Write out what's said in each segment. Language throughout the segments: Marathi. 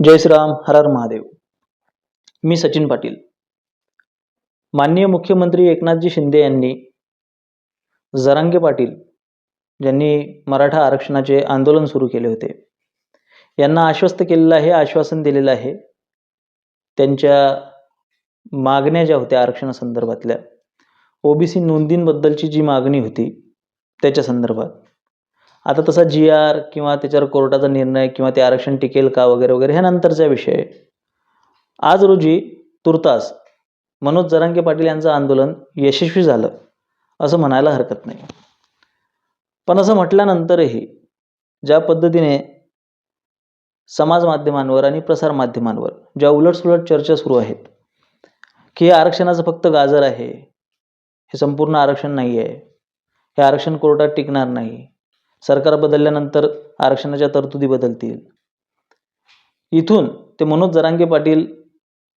जय श्रीराम हर हर महादेव. मी सचिन पाटील. माननीय मुख्यमंत्री एकनाथजी शिंदे यांनी जरांगे पाटील ज्यांनी मराठा आरक्षणाचे आंदोलन सुरू केले होते यांना आश्वस्त केलेलं आहे आश्वासन दिलेलं आहे त्यांच्या मागण्या ज्या होत्या आरक्षणासंदर्भातल्या ओबीसी नोंदींबद्दलची जी मागणी होती त्याच्या संदर्भात. आता तसा जी आर किंवा त्याच्यावर कोर्टाचा निर्णय किंवा ते आरक्षण टिकेल का वगैरे वगैरे ह्या नंतरचा विषय आहे. आज रोजी तुर्तास मनोज जरांगे पाटील यांचं आंदोलन यशस्वी झालं असं म्हणायला हरकत नाही. पण असं म्हटल्यानंतरही ज्या पद्धतीने समाज माध्यमांवर आणि प्रसार माध्यमांवर ज्या उलटसुलट चर्चा सुरू आहेत की हे आरक्षणाचं फक्त गाजर आहे हे संपूर्ण आरक्षण नाही आहे हे आरक्षण कोर्टात टिकणार नाही सरकार बदलल्यानंतर आरक्षणाच्या तरतुदी बदलतील. इथून ते मनोज जरांगे पाटील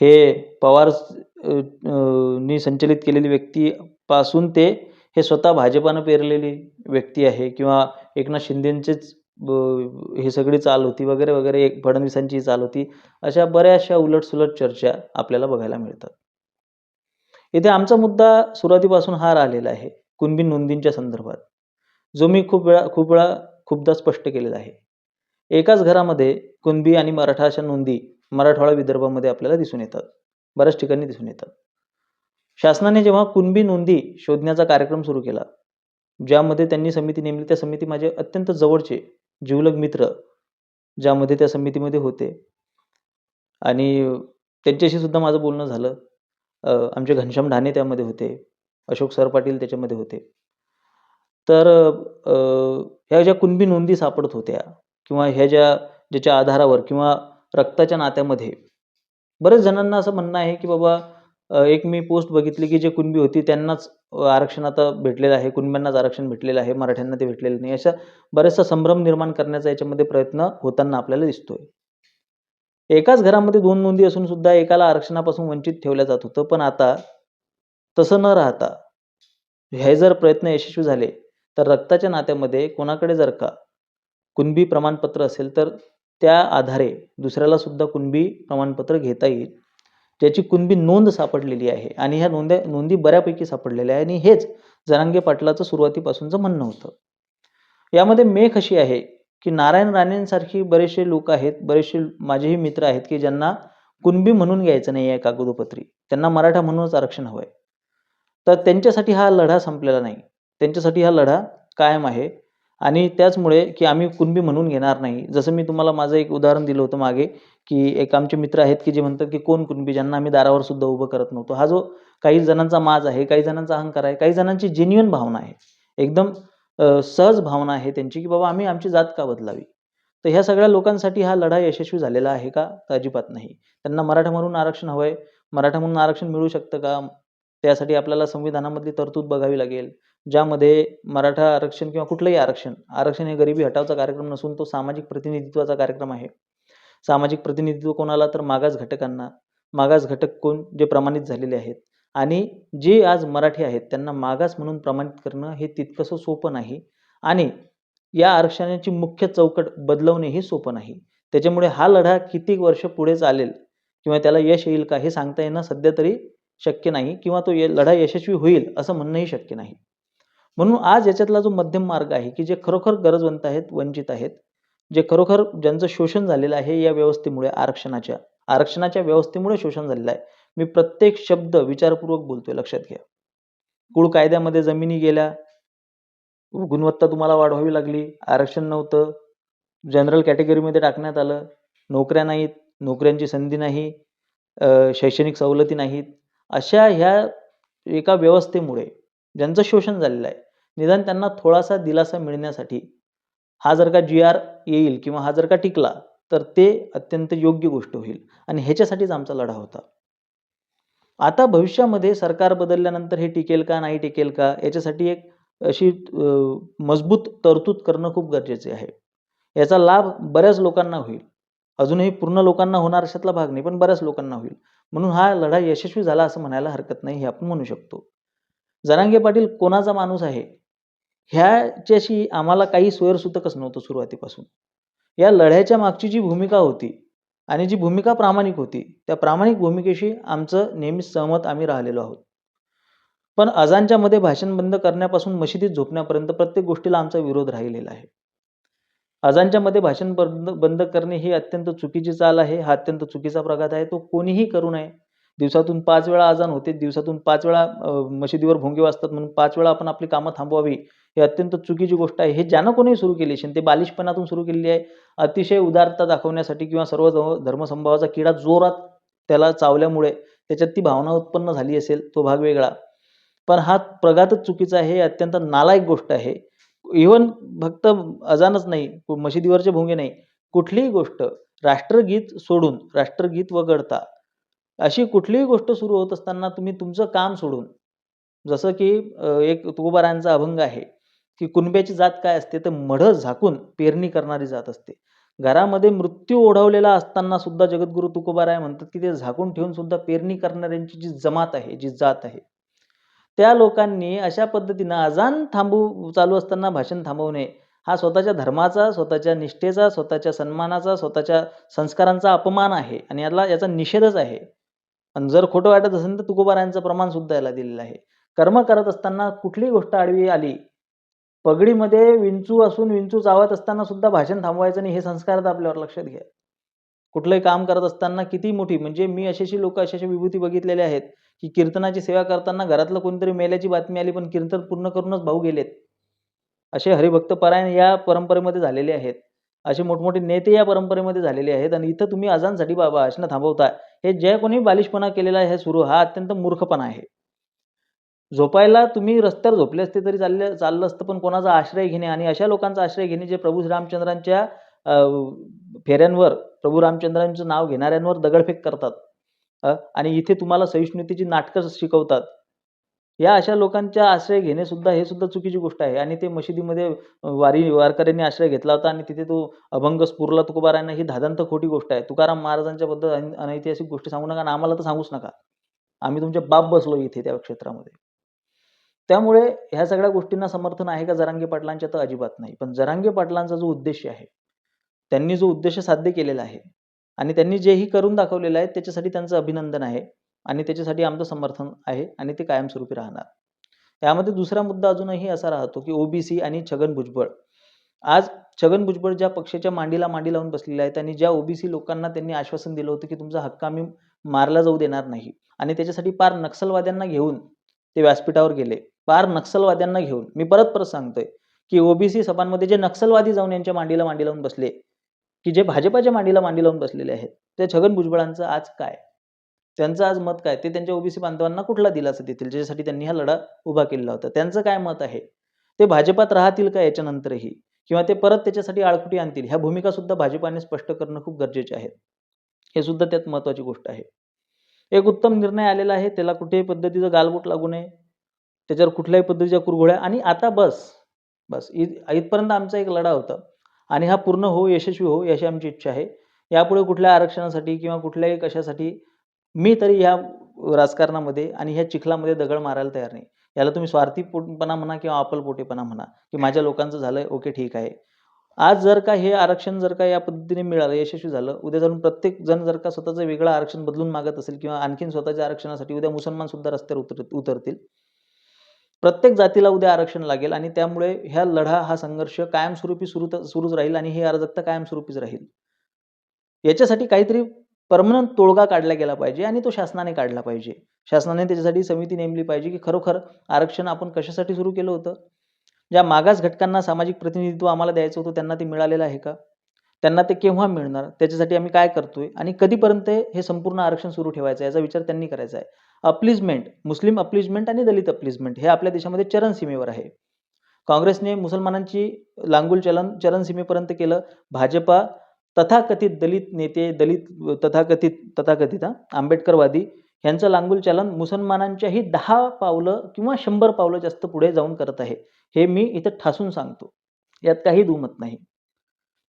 हे पवार नी संचलित केलेली व्यक्तीपासून ते हे स्वतः भाजपानं पेरलेली व्यक्ती आहे किंवा एकनाथ शिंदेंचेच ब हे सगळी चाल होती वगैरे वगैरे एक फडणवीसांची चाल होती अशा बऱ्याचशा उलटसुलट चर्चा आपल्याला बघायला मिळतात. इथे आमचा मुद्दा सुरुवातीपासून हा राहिलेला आहे कुणबी नोंदींच्या संदर्भात. जो मी खूप वेळा खूप वेळा खूपदा स्पष्ट केलेला आहे. एकाच घरामध्ये कुणबी आणि मराठा अशा नोंदी मराठवाडा विदर्भामध्ये आपल्याला दिसून येतात. बऱ्याच ठिकाणी दिसून येतात. शासनाने जेव्हा कुणबी नोंदी शोधण्याचा कार्यक्रम सुरू केला ज्यामध्ये त्यांनी समिती नेमली त्या समिती माझे अत्यंत जवळचे जिवलग मित्र ज्यामध्ये त्या समितीमध्ये होते. आणि त्यांच्याशी सुद्धा माझं बोलणं झालं. आमचे घनश्याम ढाणे त्यामध्ये होते. अशोक सर पाटील त्याच्यामध्ये होते. तर ह्या ज्या कुणबी नोंदी सापडत होत्या किंवा ह्या ज्या ज्याच्या आधारावर किंवा रक्ताच्या नात्यामध्ये बरेच जणांना असं म्हणणं आहे की बाबा एक मी पोस्ट बघितली की जे कुणबी होती त्यांनाच आरक्षण आता भेटलेलं आहे कुणब्यांनाच आरक्षण भेटलेलं आहे मराठ्यांना ते भेटलेलं नाही अशा बऱ्याचसा संभ्रम निर्माण करण्याचा याच्यामध्ये प्रयत्न होताना आपल्याला दिसतोय. एकाच घरामध्ये दोन नोंदी असून सुद्धा एकाला आरक्षणापासून वंचित ठेवलं जात होतं पण आता तसं न राहता हे जर प्रयत्न यशस्वी झाले तर रक्ताच्या नात्यामध्ये कोणाकडे जर का कुणबी प्रमाणपत्र असेल तर त्या आधारे दुसऱ्याला सुद्धा कुणबी प्रमाणपत्र घेता येईल ज्याची कुणबी नोंद सापडलेली आहे आणि ह्या नोंद्या नोंदी बऱ्यापैकी सापडलेल्या आहे आणि हेच जरांगे पाटलाचं सुरुवातीपासूनचं म्हणणं होतं. यामध्ये मेख अशी आहे की नारायण राणेंसारखी बरेचसे लोक आहेत बरेचसे माझेही मित्र आहेत की ज्यांना कुणबी म्हणून घ्यायचं नाही आहे कागदोपत्री. त्यांना मराठा म्हणूनच आरक्षण हवं आहे तर त्यांच्यासाठी हा लढा संपलेला नाही. त्यांच्यासाठी हा लढा कायम आहे. आणि त्याचमुळे की आम्ही कुणबी म्हणून घेणार नाही. जसं मी तुम्हाला माझं एक उदाहरण दिलं होतं मागे की एक आमचे मित्र आहेत की जे म्हणतात की कोण कुणबी ज्यांना आम्ही दारावर सुद्धा उभं करत नव्हतो. हा जो काही जणांचा माज आहे काही जणांचा अहंकार आहे काही जणांची जेन्युअन भावना आहे. एकदम सहज भावना आहे त्यांची की बाबा आम्ही आमची जात का बदलावी? तर ह्या सगळ्या लोकांसाठी हा लढा यशस्वी झालेला आहे का? तर अजिबात नाही. त्यांना मराठा म्हणून आरक्षण हवं आहे मराठा म्हणून आरक्षण मिळू शकतं का? त्यासाठी आपल्याला संविधानामधली तरतूद बघावी लागेल. ज्यामध्ये मराठा आरक्षण किंवा कुठलंही आरक्षण आरक्षण हे गरिबी हटावचा कार्यक्रम नसून तो सामाजिक प्रतिनिधित्वाचा कार्यक्रम आहे. सामाजिक प्रतिनिधित्व कोणाला तर मागास घटकांना मागास घटक कोण जे प्रमाणित झालेले आहेत. आणि जे आज मराठी आहेत त्यांना मागास म्हणून प्रमाणित करणं हे तितकंसं सोपं नाही आणि या आरक्षणाची मुख्य चौकट बदलवणे हे सोपं नाही. त्याच्यामुळे हा लढा किती वर्ष पुढे चालेल किंवा त्याला यश येईल का हे सांगता येणं सध्या तरी शक्य नाही किंवा तो य- लढा यशस्वी होईल असं म्हणणंही शक्य नाही. म्हणून आज याच्यातला जो मध्यम मार्ग आहे की जे खरोखर गरजवंत आहेत वंचित आहेत जे खरोखर ज्यांचं शोषण झालेलं आहे या व्यवस्थेमुळे आरक्षणाच्या आरक्षणाच्या व्यवस्थेमुळे शोषण झालेलं आहे. मी प्रत्येक शब्द विचारपूर्वक बोलतोय लक्षात घ्या. कुळ कायद्यामध्ये जमिनी गेल्या गुणवत्ता तुम्हाला वाढवावी लागली आरक्षण नव्हतं जनरल कॅटेगरीमध्ये टाकण्यात आलं नोकऱ्या नाहीत नोकऱ्यांची संधी नाही शैक्षणिक सवलती नाहीत अशा ह्या एका व्यवस्थेमुळे ज्यांचं शोषण झालेलं आहे. निदान त्यांना थोडासा दिलासा मिळण्यासाठी हा जर का जी आर येईल किंवा हा जर का टिकला तर ते अत्यंत योग्य गोष्ट होईल. आणि ह्याच्यासाठीच आमचा लढा होता. आता भविष्यामध्ये सरकार बदलल्यानंतर हे टिकेल का नाही टिकेल का याच्यासाठी एक अशी मजबूत तरतूद करणं खूप गरजेचे आहे. याचा लाभ बऱ्याच लोकांना होईल. अजूनही पूर्ण लोकांना होणार अशातला भाग नाही पण बऱ्याच लोकांना होईल. म्हणून हा लढा यशस्वी झाला असं म्हणायला हरकत नाही हे आपण म्हणू शकतो. जरांगे पाटील कोणाचा माणूस आहे? ह्याच्याशी आम्हाला काही सोयरसूतकच नव्हतं सुरुवातीपासून. या लढ्याच्या मागची जी भूमिका होती आणि जी भूमिका प्रामाणिक होती त्या प्रामाणिक भूमिकेशी आमचं नेहमीच सहमत आम्ही राहिलेलो आहोत. पण अजानच्या मध्ये भाषण बंद करण्यापासून मशिदीत झोपण्यापर्यंत प्रत्येक गोष्टीला आमचा विरोध राहिलेला आहे. अजानच्या मध्ये भाषण बंद बंद करणे ही अत्यंत चुकीची चाल आहे. हा अत्यंत चुकीचा प्रघात आहे. तो कोणीही करू नये. दिवसातून पाच वेळा अजान होते दिवसातून पाच वेळा मशिदीवर भोंगे वाजतात म्हणून पाच वेळा आपण आपली कामं थांबवावी. हे अत्यंत चुकीची गोष्ट आहे. हे ज्यानं कोणी सुरू केली असेल ते बालिशपणातून सुरू केलेली आहे. अतिशय उदारता दाखवण्यासाठी किंवा सर्व धर्म- धर्मसंभावाचा किडा जोरात त्याला चावल्यामुळे त्याच्यात ती भावना उत्पन्न झाली असेल तो भाग वेगळा. पण हा प्रघातच चुकीचा आहे हे अत्यंत नालायक गोष्ट आहे. इव्हन फक्त अजानच नाही मशिदीवरचे भोंगे नाही कुठलीही गोष्ट राष्ट्रगीत सोडून राष्ट्रगीत वगळता अशी कुठलीही गोष्ट सुरू होत असताना तुम्ही तुमचं काम सोडून जसं की एक तुकोबारायांचा अभंग आहे की कुणब्याची जात काय असते तर मढं झाकून पेरणी करणारी जात असते. घरामध्ये मृत्यू ओढवलेला असताना सुद्धा जगद्गुरु तुकोबाराय म्हणतात की ते झाकून ठेवून सुद्धा पेरणी करणाऱ्यांची जी जमात आहे जी जात आहे त्या लोकांनी अशा पद्धतीनं अजान थांबू चालू असताना भाषण थांबवणे हा स्वतःच्या धर्माचा स्वतःच्या निष्ठेचा स्वतःच्या सन्मानाचा स्वतःच्या संस्कारांचा अपमान आहे आणि याला याचा निषेधच आहे. आणि जर खोटं वाटत असेल तर तुकोबारायांचं प्रमाण सुद्धा याला दिलेलं आहे. कर्म करत असताना कुठलीही गोष्ट आडवी आली पगडीमध्ये विंचू असून विंचू चावत असताना सुद्धा भाषण थांबवायचं नाही हे संस्कार तर आपल्यावर लक्षात घ्या. कुठलंही काम करत असताना किती मोठी म्हणजे मी अशी लोक अशा विभूती बघितलेले आहेत की कीर्तनाची सेवा करताना घरातलं कोणतरी मेल्याची बातमी आली पण कीर्तन पूर्ण करूनच भाऊ गेलेत. असे हरिभक्त परायण या परंपरेमध्ये झालेले आहेत. असे मोठमोठे नेते या परंपरेमध्ये झालेले आहेत आणि इथं तुम्ही अजानसाठी बाबा भाषणं थांबवताय. हे जे कोणी बालिशपणा केलेला आहे सुरू हा अत्यंत मूर्खपणा आहे. झोपायला तुम्ही रस्त्यावर झोपले असते तरी चालले चाललं असतं पण कोणाचा आश्रय घेणे आणि अशा लोकांचा आश्रय घेणे जे प्रभू रामचंद्रांच्या अं, फेऱ्यांवर प्रभू रामचंद्रांचं नाव घेणाऱ्यांवर दगडफेक करतात. आणि इथे तुम्हाला सहिष्णुतेची नाटकं शिकवतात. या अशा लोकांचा आश्रय घेणे सुद्धा हे सुद्धा चुकीची गोष्ट आहे. आणि ते मशिदीमध्ये वारी वारकऱ्यांनी आश्रय घेतला होता आणि तिथे तो अभंग स्फुरला तुकोबारायांना ही धादांत खोटी गोष्ट आहे. तुकाराम महाराजांच्या बद्दल अनैतिहासिक गोष्टी सांगू नका आणि आम्हाला तर सांगूच नका. आम्ही तुमचे बाप बसलो इथे त्या क्षेत्रामध्ये. त्यामुळे ह्या सगळ्या गोष्टींना समर्थन आहे का जरांगे पाटलांच्या? तर अजिबात नाही. पण जरांगे पाटलांचा जो उद्देश आहे त्यांनी जो उद्देश साध्य केलेला आहे आणि त्यांनी जेही करून दाखवलेलं आहे त्याच्यासाठी त्यांचं अभिनंदन आहे. आणि त्याच्यासाठी आमचं समर्थन आहे आणि ते कायमस्वरूपी राहणार. यामध्ये दुसरा मुद्दा अजूनही असा राहतो की ओबीसी आणि छगन भुजबळ. आज छगन भुजबळ ज्या पक्षाच्या मांडीला मांडी लावून बसलेले आहेत आणि ज्या ओबीसी लोकांना त्यांनी आश्वासन दिलं होतं की तुमचा हक्क आम्ही मारला जाऊ देणार नाही आणि त्याच्यासाठी पार नक्षलवाद्यांना घेऊन ते व्यासपीठावर गेले. पार नक्षलवाद्यांना घेऊन. मी परत परत सांगतोय की ओबीसी सभांमध्ये जे नक्षलवादी जाऊन यांच्या मांडीला मांडी लावून बसले की जे भाजपाच्या मांडीला मांडी लावून बसलेले आहेत त्या छगन भुजबळांचं आज काय? त्यांचं आज मत काय? ते त्यांच्या ओबीसी बांधवांना कुठला दिलासा देतील? ज्याच्यासाठी त्यांनी हा लढा उभा केलेला होता. त्यांचं काय मत आहे? ते भाजपात राहतील का याच्यानंतरही? किंवा ते परत त्याच्यासाठी आळखुटी आणतील? ह्या भूमिका सुद्धा भाजपाने स्पष्ट करणं खूप गरजेचे आहे. हे सुद्धा त्यात महत्वाची गोष्ट आहे. एक उत्तम निर्णय आलेला आहे. त्याला कुठेही पद्धतीचं गालबोट लागू नये. त्याच्यावर कुठल्याही पद्धतीच्या कुरघोळ्या आणि आता बस बस. इत इथपर्यंत आमचा एक लढा होता. आणि हा पूर्ण हो यशस्वी हो अशी आमची इच्छा आहे. यापुढे कुठल्या आरक्षणासाठी किंवा कुठल्याही कशासाठी मी तरी ह्या राजकारणामध्ये आणि ह्या चिखलामध्ये दगड मारायला तयार नाही. याला तुम्ही स्वार्थीपणा म्हणा किंवा आपलपोटेपणा म्हणा की माझ्या लोकांचं झालंय ओके ठीक आहे. आज जर का हे आरक्षण जर का या पद्धतीने मिळालं यशस्वी झालं उद्या जाऊन प्रत्येक जण जर का स्वतःचं वेगळं आरक्षण बदलून मागत असेल किंवा आणखीन स्वतःच्या आरक्षणासाठी उद्या मुसलमान सुद्धा रस्त्यावर उतर उतरतील. प्रत्येक जातीला उद्या आरक्षण लागेल आणि त्यामुळे ह्या लढा हा संघर्ष कायमस्वरूपी सुरू सुरूच राहील आणि ही अराजकता कायमस्वरूपीच राहील. याच्यासाठी काहीतरी परमनंट तोडगा काढला गेला पाहिजे आणि तो शासनाने काढला पाहिजे. शासनाने त्याच्यासाठी समिती नेमली पाहिजे की खरोखर आरक्षण आपण कशासाठी सुरू केलं होतं? ज्या मागास घटकांना सामाजिक प्रतिनिधित्व आम्हाला द्यायचं होतं त्यांना ते मिळालेलं आहे का? त्यांना ते केव्हा मिळणार? त्याच्यासाठी आम्ही काय करतोय? आणि कधीपर्यंत हे संपूर्ण आरक्षण सुरू ठेवायचं आहे याचा विचार त्यांनी करायचा आहे. अप्लिजमेंट मुस्लिम अप्लिजमेंट आणि दलित अप्लिजमेंट हे आपल्या देशामध्ये चरणसीमेवर आहे. काँग्रेसने मुसलमानांची लांगुल चलन चरणसीमेपर्यंत केलं. भाजपा तथाकथित दलित नेते दलित तथाकथित तथाकथित आंबेडकरवादी यांचं लांगुल चलन मुसलमानांच्याही दहा पावलं किंवा शंभर पावलं जास्त पुढे जाऊन करत आहे. हे मी इथं ठासून सांगतो. यात काही दुमत नाही.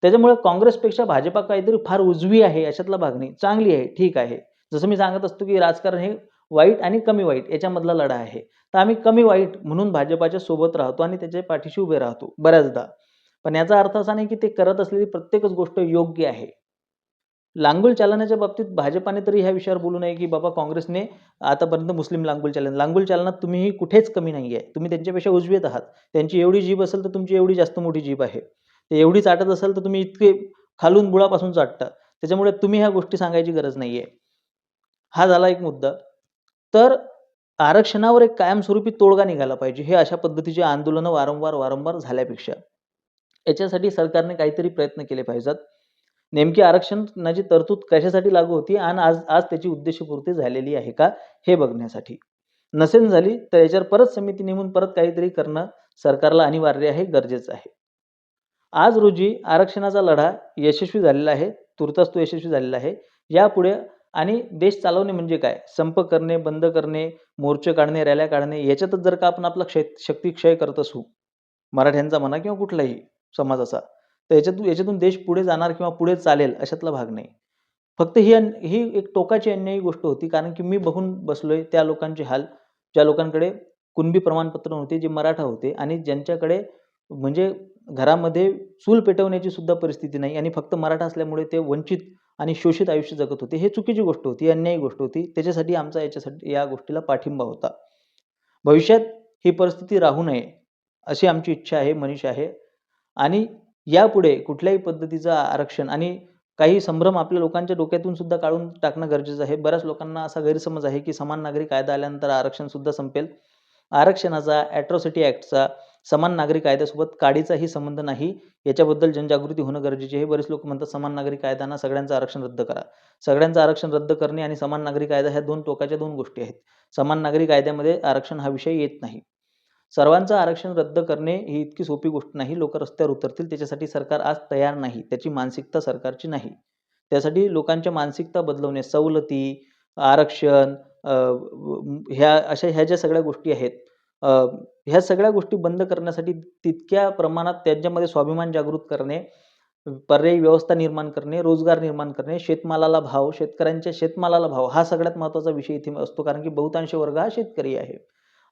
त्याच्यामुळे काँग्रेसपेक्षा भाजपा काहीतरी फार उजवी आहे याच्यातला भाग नाही. चांगली आहे ठीक आहे. जसं मी सांगत असतो की राजकारण हे वाईट आणि कमी वाईट याच्यामधला लढा आहे. तर आम्ही कमी वाईट म्हणून भाजपाच्या सोबत राहतो आणि त्याच्या पाठीशी उभे राहतो. बऱ्याचदा. पण याचा अर्थ असा नाही की ते करत असलेली प्रत्येकच गोष्ट योग्य आहे. लांगुल चालनाच्या बाबतीत भाजपाने तरी ह्या विषयावर बोलू नये की बाबा काँग्रेसने आतापर्यंत मुस्लिम लांगुल चालन लांगुल चालनात तुम्हीही कुठेच कमी नाही आहे. तुम्ही त्यांच्यापेक्षा उजवीत आहात. त्यांची एवढी जीभ असेल तर तुमची एवढी जास्त मोठी जीभ आहे. ते एवढी चाटत असेल तर तुम्ही इतके खालून बुळापासून चाटता. त्याच्यामुळे तुम्ही ह्या गोष्टी सांगायची गरज नाही आहे हा झाला एक मुद्दा. तर आरक्षणावर एक कायमस्वरूपी तोडगा निघाला पाहिजे हे अशा पद्धतीचे आंदोलनं वारंवार वारंवार झाल्यापेक्षा. याच्यासाठी सरकारने काहीतरी प्रयत्न केले पाहिजेत. नेमकी आरक्षणाची तरतूद कशासाठी लागू होती आणि आज आज त्याची उद्देशपूर्ती झालेली आहे का हे बघण्यासाठी. नसेल झाली तर याच्यावर परत समिती नेमून परत काहीतरी करणं सरकारला अनिवार्य आहे गरजेचं आहे. आज रोजी आरक्षणाचा लढा यशस्वी झालेला आहे तुर्तास तो यशस्वी झालेला आहे. यापुढे आणि देश चालवणे म्हणजे काय? संप करणे बंद करणे मोर्चे काढणे रॅल्या काढणे याच्यातच जर का आपण आपला क्षय शक्ती क्षय करत असू मराठ्यांचा म्हणा किंवा कुठलाही समाजाचा. तर याच्यातून याच्यातून देश पुढे जाणार किंवा पुढे चालेल अशातला भाग नाही. फक्त ही ही एक टोकाची अन्यायी गोष्ट होती कारण की मी बघून बसलोय त्या लोकांचे हाल ज्या लोकांकडे कुणबी प्रमाणपत्र नव्हते जे मराठा होते आणि ज्यांच्याकडे म्हणजे घरामध्ये चूल पेटवण्याची सुद्धा परिस्थिती नाही आणि फक्त मराठा असल्यामुळे ते वंचित आणि शोषित आयुष्य जगत होते. हे चुकीची गोष्ट होती अन्यायी गोष्ट होती. त्याच्यासाठी आमचा याच्यासाठी या गोष्टीला पाठिंबा होता. भविष्यात ही परिस्थिती राहू नये अशी आमची इच्छा आहे मनीष आहे. आणि यापुढे कुठल्याही पद्धतीचं आरक्षण आणि काही संभ्रम आपल्या लोकांच्या डोक्यातून सुद्धा काढून टाकणं गरजेचं आहे. बऱ्याच लोकांना असा गैरसमज आहे की समान नागरी कायदा आल्यानंतर आरक्षण सुद्धा संपेल. आरक्षणाचा ॲट्रॉसिटी ॲक्टचा समान नागरी कायद्यासोबत काडीचाही संबंध नाही. याच्याबद्दल जनजागृती होणं गरजेचे आहे. बरेच लोक म्हणतात समान नागरी कायद्यांना सगळ्यांचं आरक्षण रद्द करा. सगळ्यांचं आरक्षण रद्द करणे आणि समान नागरी कायदा ह्या दोन टोकाच्या दोन गोष्टी आहेत. समान नागरी कायद्यामध्ये आरक्षण हा विषय येत नाही. सर्वांचं आरक्षण रद्द करणे ही इतकी सोपी गोष्ट नाही. लोक रस्त्यावर उतरतील त्याच्यासाठी सरकार आज तयार नाही त्याची मानसिकता सरकारची नाही. त्यासाठी लोकांच्या मानसिकता बदलवणे सवलती आरक्षण ह्या अशा ह्या ज्या सगळ्या गोष्टी आहेत ह्या सगळ्या गोष्टी बंद करण्यासाठी तितक्या प्रमाणात त्यांच्यामध्ये स्वाभिमान जागृत करणे पर्यायी व्यवस्था निर्माण करणे रोजगार निर्माण करणे शेतमालाला भाव शेतकऱ्यांच्या शेतमालाला भाव हा सगळ्यात महत्त्वाचा विषय इथे असतो. कारण की बहुतांश वर्ग हा शेतकरी आहे.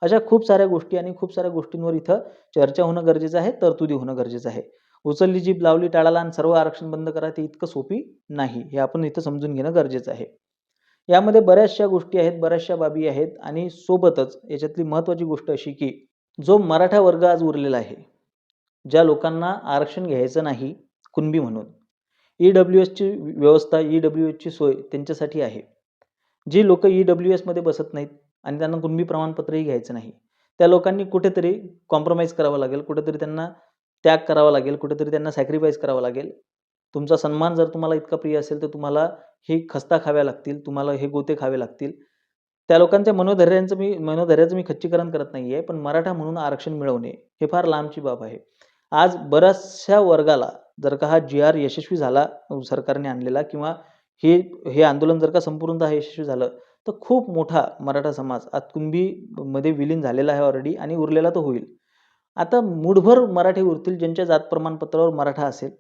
अशा खूप साऱ्या गोष्टी आणि खूप साऱ्या गोष्टींवर इथं चर्चा होणं गरजेचं आहे तरतुदी होणं गरजेचं आहे. उचलली जीभ लावली टाळाला आणि सर्व आरक्षण बंद करा ते इतकं सोपी नाही हे आपण इथं समजून घेणं गरजेचं आहे. यामध्ये बऱ्याचशा गोष्टी आहेत बऱ्याचशा बाबी आहेत आणि सोबतच याच्यातली महत्त्वाची गोष्ट अशी की जो मराठा वर्ग आज उरलेला आहे ज्या लोकांना आरक्षण घ्यायचं नाही कुणबी म्हणून ई डब्ल्यू एसची व्यवस्था ई डब्ल्यू एसची सोय त्यांच्यासाठी आहे. जी लोक ई डब्ल्यू एसमध्ये बसत नाहीत आणि त्यांना कुणबी प्रमाणपत्रही घ्यायचं नाही. त्या लोकांनी कुठेतरी कॉम्प्रोमाइज करावं लागेल कुठेतरी त्यांना त्याग करावा लागेल कुठेतरी त्यांना सॅक्रिफाईस करावं लागेल. तुमचा सन्मान जर तुम्हाला इतका प्रिय असेल तर तुम्हाला हे खस्ता खाव्या लागतील तुम्हाला हे गोते खावे लागतील. त्या लोकांच्या मनोधैर्यांचं मी मनोधैर्याचं मी खच्चीकरण करत नाही आहे पण मराठा म्हणून आरक्षण मिळवणे हे फार लांबची बाब आहे. आज बऱ्याचशा वर्गाला जर का हा जी आर यशस्वी झाला सरकारने आणलेला किंवा हे हे आंदोलन जर का संपूर्णतः यशस्वी झालं तर खूप मोठा मराठा समाज आज विलीन झालेला आहे ऑलरेडी आणि उरलेला तो होईल. आता मुठभर मराठी उरतील ज्यांच्या जात प्रमाणपत्रावर मराठा असेल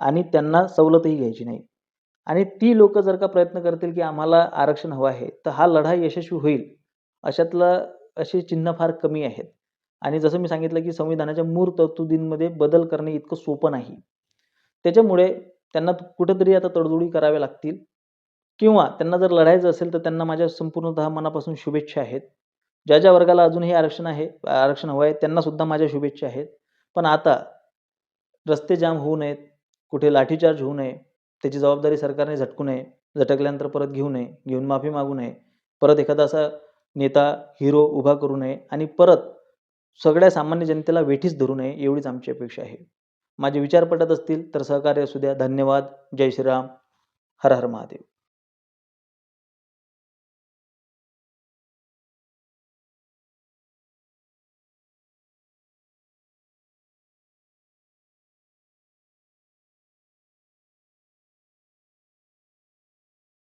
आणि त्यांना सवलतही घ्यायची नाही. आणि ती लोक जर का प्रयत्न करतील की आम्हाला आरक्षण हवं आहे तर हा लढा यशस्वी होईल. अशातलं असे चिन्ह फार कमी आहेत. आणि जसं मी सांगितलं की संविधानाच्या मूळ तरतुदींमध्ये बदल करणे इतकं सोपं नाही. त्याच्यामुळे त्यांना कुठंतरी आता तडजोडी कराव्या लागतील. किंवा त्यांना जर लढायचं असेल तर त्यांना माझ्या संपूर्णतः मनापासून शुभेच्छा आहेत. ज्या ज्या वर्गाला अजूनही आरक्षण आहे आरक्षण हवं आहे त्यांना सुद्धा माझ्या शुभेच्छा आहेत. पण आता रस्ते जाम होऊ नयेत कुठे लाठीचार्ज होऊ नये त्याची जबाबदारी सरकारने झटकू नये झटकल्यानंतर परत घेऊ नये घेऊन माफी मागू नये परत एखादा असा नेता हिरो उभा करू नये आणि परत सगळ्या सामान्य जनतेला वेठीस धरू नये एवढीच आमची अपेक्षा आहे. माझे विचार पटत असतील तर सहकार्य असू द्या. धन्यवाद. जय श्रीराम. हर हर महादेव.